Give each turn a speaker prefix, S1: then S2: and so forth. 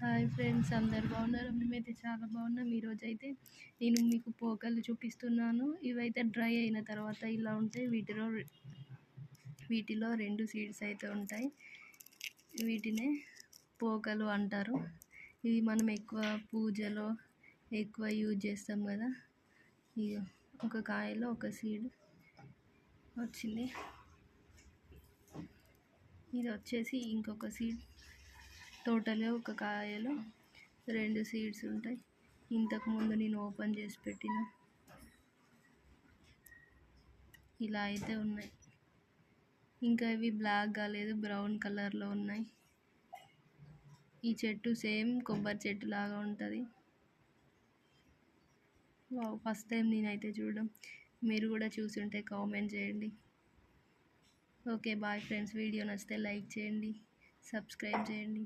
S1: Hi friends అందరు బాగున్నారు? మేమైతే చాలా బాగున్నాం. ఈరోజు అయితే నేను మీకు పోకలు చూపిస్తున్నాను. ఇవైతే డ్రై అయిన తర్వాత ఇలా ఉంటాయి. వీటిలో వీటిలో రెండు సీడ్స్ అయితే ఉంటాయి. వీటినే పోకలు అంటారు. ఇవి మనం ఎక్కువ పూజలో ఎక్కువ యూజ్ చేస్తాం కదా. ఇక ఒక కాయలో ఒక సీడ్ వచ్చింది. ఇది వచ్చేసి ఇంకొక సీడ్. టోటల్గా ఒక కాయలో రెండు సీడ్స్ ఉంటాయి. ఇంతకుముందు నేను ఓపెన్ చేసి పెట్టిన. ఇలా అయితే ఉన్నాయి. ఇంకా ఇవి బ్లాక్ కాలేదు బ్రౌన్ కలర్లో ఉన్నాయి. ఈ చెట్టు సేమ్ కొబ్బరి చెట్టు లాగా ఉంటుంది. ఫస్ట్ టైం నేనైతే చూడడం. మీరు కూడా చూసుంటే కామెంట్ చేయండి. ఓకే బాయ్ ఫ్రెండ్స్ వీడియో నచ్చితే లైక్ చేయండి సబ్స్క్రైబ్ చేయండి.